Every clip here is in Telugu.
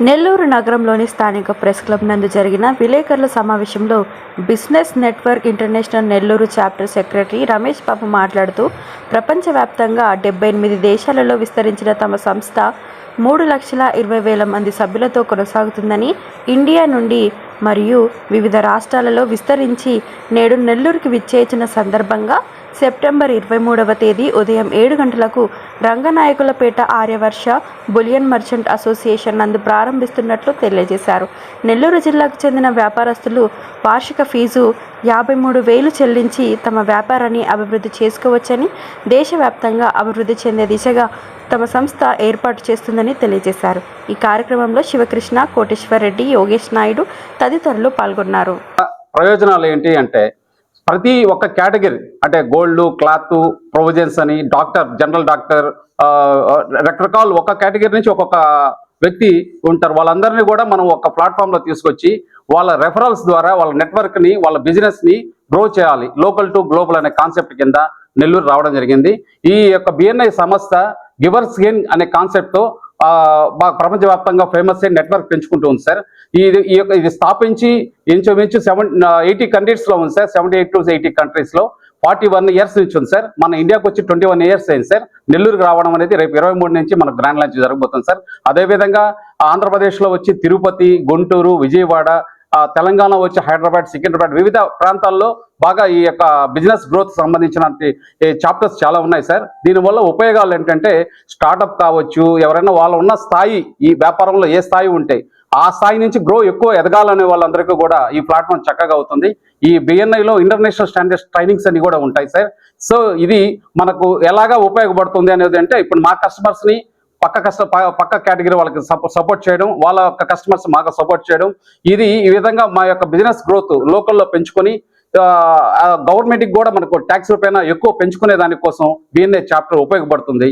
నెల్లూరు నగరంలోని స్థానిక ప్రెస్ క్లబ్ నందు జరిగిన విలేకరుల సమావేశంలో business network international Nellore chapter secretary Ramesh Babu మాట్లాడుతూ ప్రపంచవ్యాప్తంగా డెబ్బై ఎనిమిది దేశాలలో విస్తరించిన తమ సంస్థ మూడు లక్షల ఇరవై వేల మంది సభ్యులతో కొనసాగుతుందని ఇండియా నుండి మరియు వివిధ రాష్ట్రాలలో విస్తరించి నేడు నెల్లూరుకి విచ్చేసిన సందర్భంగా సెప్టెంబర్ ఇరవై మూడవ తేదీ ఉదయం ఏడు గంటలకు Ranganayakulapeta Aryavarsha bullion merchant association నందు ప్రారంభిస్తున్నట్లు తెలియజేశారు. నెల్లూరు జిల్లాకు చెందిన వ్యాపారస్తులు వార్షిక ఫీజు యాభై మూడు వేలు చెల్లించి తమ వ్యాపారాన్ని అభివృద్ధి చేసుకోవచ్చని దేశవ్యాప్తంగా అభివృద్ధి చెందే దిశగా తమ సంస్థ ఏర్పాటు చేస్తుందని తెలియజేశారు. ఈ కార్యక్రమంలో శివకృష్ణ కోటేశ్వర్ రెడ్డి యోగేష్ నాయుడు తదితరులు పాల్గొన్నారు. ప్రయోజనాలు ఏంటి అంటే ప్రతి ఒక్క కేటగిరీ అంటే గోల్డ్ క్లాత్ ప్రొవిజన్స్ అని డాక్టర్ జనరల్ డాక్టర్ రకరకాల ఒక కేటగిరీ నుంచి ఒక్కొక్క వ్యక్తి ఉంటారు. వాళ్ళందరినీ కూడా మనం ఒక ప్లాట్ఫామ్లో తీసుకొచ్చి వాళ్ళ రెఫరల్స్ ద్వారా వాళ్ళ నెట్వర్క్ని వాళ్ళ బిజినెస్ని గ్రో చేయాలి. లోకల్ టు గ్లోబల్ అనే కాన్సెప్ట్ కింద నెల్లూరు రావడం జరిగింది. ఈ యొక్క బిఎన్ఐ సంస్థ గివర్స్ గెన్ అనే కాన్సెప్ట్తో బాగా ప్రపంచవ్యాప్తంగా ఫేమస్ అయిన నెట్వర్క్ పెంచుకుంటూ ఉంది సార్. ఇది ఈ యొక్క ఇది స్థాపించి ఇంచుమించు సెవెన్ ఎయిటీ కంట్రీస్లో ఉంది sir. Seventy eight to eighty కంట్రీస్లో ఫార్టీ వన్ ఇయర్స్ నుంచి ఉంది సార్. మన ఇండియాకి వచ్చి ట్వంటీ వన్ ఇయర్స్ అయింది సార్. నెల్లూరుకి రావడం అనేది రేపు ఇరవై మూడు నుంచి మన గ్రాండ్ లాంచ్ జరగబోతుంది సార్. అదేవిధంగా ఆంధ్రప్రదేశ్లో వచ్చి తిరుపతి గుంటూరు విజయవాడ తెలంగాణ వచ్చి హైదరాబాద్ సికింద్రాబాద్ వివిధ ప్రాంతాల్లో బాగా ఈ యొక్క బిజినెస్ గ్రోత్ సంబంధించిన చాప్టర్స్ చాలా ఉన్నాయి సార్. దీనివల్ల ఉపయోగాలు ఏంటంటే స్టార్టప్ కావచ్చు ఎవరైనా వాళ్ళు ఉన్న స్థాయి ఈ వ్యాపారంలో ఏ స్థాయి ఉంటే ఆ స్థాయి నుంచి గ్రో ఎక్కువ ఎదగాలనే వాళ్ళందరికీ కూడా ఈ ప్లాట్ఫామ్ చక్కగా అవుతుంది. ఈ బిఎన్ఐలో ఇంటర్నేషనల్ స్టాండర్డ్స్ ట్రైనింగ్స్ అన్ని కూడా ఉంటాయి సార్. సో ఇది మనకు ఎలాగా ఉపయోగపడుతుంది అనేది అంటే ఇప్పుడు మా కస్టమర్స్ని పక్క కష్ట పక్క కేటగిరీ వాళ్ళకి సపోర్ట్ చేయడం వాళ్ళ యొక్క కస్టమర్స్ మాకు సపోర్ట్ చేయడం. ఇది ఈ విధంగా మా యొక్క బిజినెస్ గ్రోత్ లోకల్లో పెంచుకొని గవర్నమెంట్కి కూడా మనకు ట్యాక్స్ పైన ఎక్కువ పెంచుకునే దానికోసం బిఎన్ఏ చాప్టర్ ఉపయోగపడుతుంది.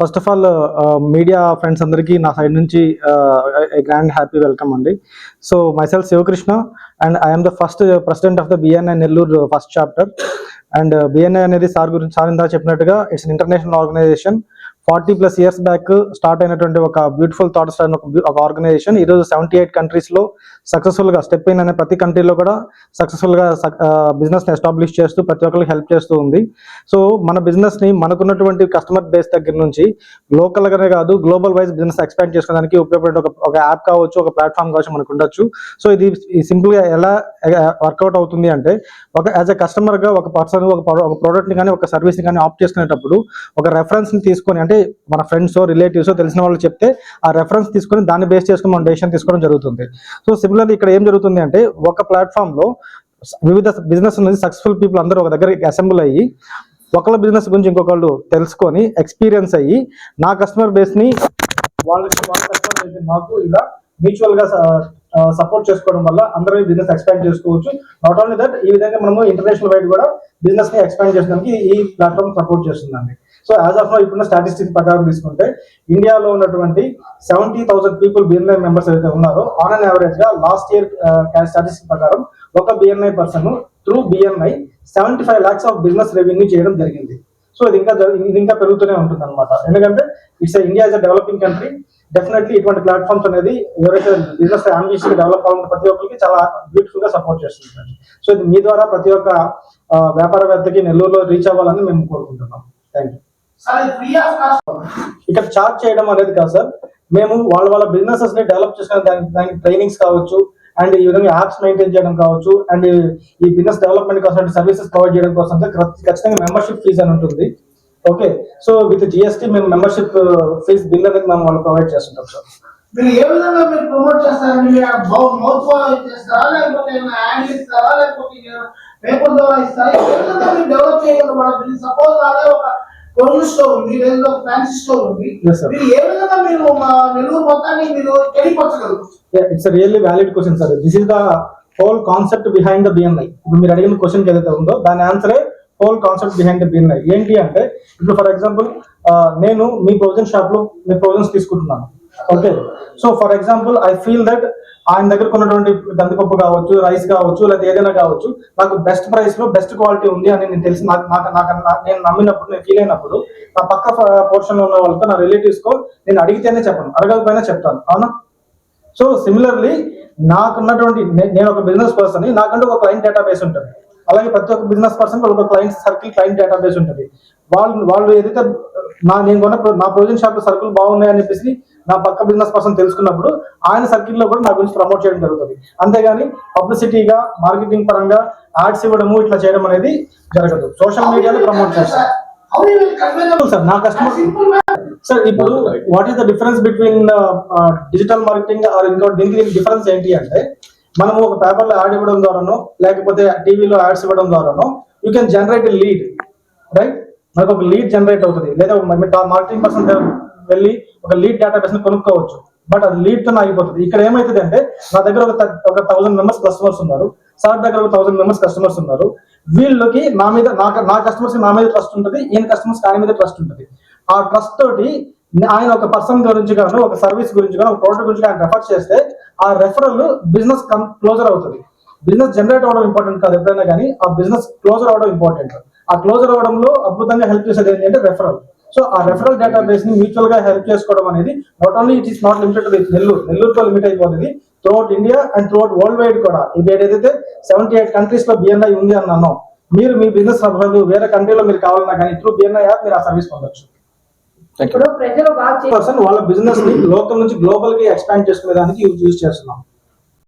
First of all media friends అందరికీ నా సైడ్ నుంచి గ్రాండ్ హ్యాపీ వెల్కమ్ అండి. So myself Sivakrishna and I'm the first president of the BNI Nellore first chapter and BNI అనేది సార్ గురించి సార్ ఇందా చెప్పినట్టుగా it's international organization forty plus years back start అయినటువంటి ఒక బ్యూటిఫుల్ థాట్స్ ఒక ఒక ఆర్గనైజేషన్. ఈరోజు సెవెంటీ ఎయిట్ కంట్రీస్లో సక్సెస్ఫుల్గా స్టెప్ ఇన్ అనే ప్రతి కంట్రీలో కూడా సక్సెస్ఫుల్గా బిజినెస్ని ఎస్టాబ్లిష్ చేస్తూ ప్రతి ఒక్కరికి హెల్ప్ చేస్తూ ఉంది. సో మన బిజినెస్ని మనకున్నటువంటి కస్టమర్ బేస్ దగ్గర నుంచి లోకల్గానే కాదు గ్లోబల్ వైజ్ బిజినెస్ ఎక్స్పాండ్ చేసుకోవడానికి ఉపయోగపడే ఒక ఒక యాప్ కావచ్చు ఒక ప్లాట్ఫామ్ కావచ్చు మనకు ఉండొచ్చు. సో ఇది సింపుల్గా ఎలా వర్కౌట్ అవుతుంది అంటే ఒక యాజ్ ఎ కస్టమర్గా ఒక పర్సన్ ఒక ఒక ప్రోడక్ట్ని కానీ ఒక సర్వీస్ని కానీ ఆప్ట్ చేసుకునేటప్పుడు ఒక రెఫరెన్స్ని తీసుకొని అంటే మన ఫ్రెండ్స్ రిలేటివ్స్ తెలిసిన వాళ్ళు చెప్తే ఆ రెఫరెన్స్ తీసుకొని దాన్ని బేస్ చేసుకుని మనం డెసిషన్ తీసుకోవడం జరుగుతుంది. సో సిమిలర్లీ ఇక్కడ ఏం జరుగుతుంది అంటే ఒక ప్లాట్ఫామ్లో వివిధ బిజినెస్ అనేది సక్సెస్ఫుల్ పీపుల్ అందరూ ఒక దగ్గర అసెంబ్ల్ అయ్యి ఒకళ్ళ బిజినెస్ గురించి ఇంకొకళ్ళు తెలుసుకొని ఎక్స్పీరియన్స్ అయ్యి నా కస్టమర్ బేస్ని వాళ్ళకి వాళ్ళ కస్టమర్ మాకు ఇలా మ్యూచువల్గా సపోర్ట్ చేసుకోవడం వల్ల అందరూ బిజినెస్ ఎక్స్పాండ్ చేసుకోవచ్చు. నాట్ ఓన్లీ దట్ ఈ విధంగా మనము ఇంటర్నేషనల్ వైడ్ కూడా బిజినెస్ని ఎక్స్పాండ్ చేసడానికి ఈ ప్లాట్ఫామ్ సపోర్ట్ చేస్తుందండి. సో యాజ్ ఆఫ్ నో ఇప్పుడున్న స్టాటిస్టిక్స్ ప్రకారం తీసుకుంటే ఇండియాలో ఉన్నటువంటి seventy thousand people BNI members అయితే ఉన్నారో ఆన్ అన్ యావరేజ్గా లాస్ట్ ఇయర్ స్టాటిస్టిక్స్ ప్రకారం ఒక BNI person through BNI seventy five lakhs of business revenue చేయడం జరిగింది. సో ఇది ఇంకా ఇది ఇంకా పెరుగుతూనే ఉంటుంది అనమాట ఎందుకంటే it's India is developing country definitely ఇటువంటి ప్లాట్ఫామ్స్ అనేది ఎవరైతే బిజినెస్ అంబిషన్ డెవలప్ అవ్వాలంటే ప్రతి ఒక్కరికి చాలా బ్యూటిఫుల్గా సపోర్ట్ చేస్తుంది సో ఇది మీ ద్వారా ప్రతి ఒక్క uh, వ్యాపారవేత్తకి నెల్లూరులో రీచ్ అవ్వాలని మేము కోరుకుంటున్నాం. థ్యాంక్ యూ ఇక్కడ చార్జ్ చేయడం అనేది కాదు సార్. మేము వాళ్ళ వాళ్ళ బిజినెసెస్ని డెవలప్ చేసుకునే దానికి దానికి ట్రైనింగ్స్ కావచ్చు అండ్ ఈ విధంగా యాప్స్ మెయింటైన్ చేయడం కావచ్చు అండ్ ఈ బిజినెస్ డెవలప్మెంట్ కోసం సర్వీసెస్ ప్రొవైడ్ చేయడం కోసం ఖచ్చితంగా మెంబర్షిప్ ఫీజ్ అని ఉంటుంది. ఓకే సో విత్ జిఎస్టీ మేము మెంబర్షిప్ ఫీజ్ బిల్ అనేది మేము వాళ్ళు ప్రొవైడ్ చేస్తుంటాం సార్. మీరు ఏ విధంగా మీరు ప్రమోట్ చేస్తారండి? మీరు మౌత్ ఫాలో చేస్తారా? లేకపోతే ఏమైనా యాడ్ ఇస్తారా? లేకపోతే పేపర్ ద్వారా ఇస్తారా? ఏ విధంగా మీరు డెవలప్ చేయగలరు? వాళ్ళకి సపోజ్ నాదే ఒక ప్రొడ్యూస్ స్టోర్ ఉంది లేదా ఒక ఫ్యాన్సీ స్టోర్ ఉంది. మీరు ఏ విధంగా మీరు మా నెల్లూరు మొత్తాన్ని మీరు తెలియపరచగలరు? It's really valid question sir this is the whole concept behind the BNI ఇప్పుడు మీరు అడిగిన క్వశ్చన్ ఏదైతే ఉందో దాని ఆన్సరే whole concept behind the BNI ఏంటి అంటే ఇప్పుడు ఫర్ ఎగ్జాంపుల్ నేను మీ ప్రొవిజన్ షాప్లో మీ ప్రొవిజన్స్ తీసుకుంటున్నాను. Okay so for example I feel that ఆయన దగ్గర ఉన్నటువంటి గందిపప్పు కావచ్చు రైస్ కావచ్చు లేదా ఏదైనా కావచ్చు నాకు బెస్ట్ ప్రైస్లో బెస్ట్ క్వాలిటీ ఉంది అని నేను తెలిసి నాకు నాకు నాకు- నేను నమ్మినప్పుడు నేను ఫీల్ అయినప్పుడు నా పక్క పోర్షన్లో ఉన్న వాళ్ళతో నా రిలేటివ్స్ కో నేను అడిగితేనే చెప్పను. అడగకపోయినా చెప్తాను. అవునా? సో సిమిలర్లీ నాకున్నటువంటి నేను ఒక బిజినెస్ పర్సన్ నాకంటే ఒక క్లయింట్ డేటాబేస్ ఉంటుంది. అలాగే ప్రతి ఒక్క బిజినెస్ పర్సన్ ఒక క్లయింట్ సర్కిల్ క్లయింట్ డేటాబేస్ ఉంటుంది. వాళ్ళు వాళ్ళు ఏదైతే నా నేను కొన్న నా ప్రొవిజన్ షాప్ సర్కిల్ సరుకులు బాగున్నాయని చెప్పేసి నా పక్క బిజినెస్ పర్సన్ తెలుసుకున్నప్పుడు ఆయన సర్కిల్లో కూడా నా గురించి ప్రమోట్ చేయడం జరుగుతుంది. అంతేగాని పబ్లిసిటీగా మార్కెటింగ్ పరంగా యాడ్స్ ఇవ్వడము ఇట్లా చేయడం అనేది జరగదు. సోషల్ మీడియాలో ప్రమోట్ చేస్తాను సార్ నా కస్టమర్ సార్ ఇప్పుడు what is the difference between digital marketing or ఇంకో దీనికి డిఫరెన్స్ ఏంటి అంటే మనము ఒక పేపర్లో యాడ్ ఇవ్వడం ద్వారానో లేకపోతే టీవీలో యాడ్స్ ఇవ్వడం ద్వారానో you can generate lead right మనకు ఒక లీడ్ జనరేట్ అవుతుంది. లేదా మార్కెటింగ్ పర్సన్ వెళ్ళి ఒక లీడ్ డేటాబేస్ని కొనుక్కోవచ్చు. బట్ అది లీడ్తో ఆగిపోతుంది. ఇక్కడ ఏమైతుంది అంటే నా దగ్గర ఒక ఒక థౌసండ్ మెంబర్స్ కస్టమర్స్ ఉన్నారు. సార్ దగ్గర ఒక థౌసండ్ మెంబర్స్ కస్టమర్స్ ఉన్నారు. వీళ్ళకి నా మీద నా నా కస్టమర్స్ నా మీద ట్రస్ట్ ఉంటుంది ఈయన కస్టమర్స్ ఆయన మీద ట్రస్ట్ ఉంటుంది. ఆ ట్రస్ట్ తోటి ఆయన ఒక పర్సన్ గురించి కానీ ఒక సర్వీస్ గురించి కానీ ఒక ప్రోడక్ట్ గురించి ఆయన రెఫర్ చేస్తే ఆ రెఫరల్ బిజినెస్ క్లోజర్ అవుతుంది. బిజినెస్ జనరేట్ అవడం ఇంపార్టెంట్ కాదు ఎప్పుడైనా కానీ ఆ బిజినెస్ క్లోజర్ అవడం ఇంపార్టెంట్ ఆ క్లోజర్ అవడంలో అద్భుతంగా హెల్ప్ చేసేది ఏంటంటే రెఫరల్ సో ఆ రెఫరల్ డేటాబేస్ని మ్యూచువల్గా హెల్ప్ చేసుకోవడం అనేది not only it is not limited with Nellore నెల్లూరుతో limit అయిపోతుంది. Throughout India and throughout world wide కూడా ఇది ఏదైతే సెవెంటీ ఎయిట్ కంట్రీస్లో బిఎన్ఐ ఉంది అన్నానో మీరు మీ బిజినెస్ రెఫరల్ వేరే కంట్రీలో మీరు కావాలన్నా కానీ త్రూ బిఎన్ఐ యాప్ మీరు ఆ సర్వీస్ పొందొచ్చు. ఇప్పుడు ప్రజలు వాళ్ళ బిజినెస్ని లోకల్ నుంచి గ్లోబల్కి ఎక్స్పాండ్ చేసుకునే దానికి యూజ్ చేస్తున్నాం.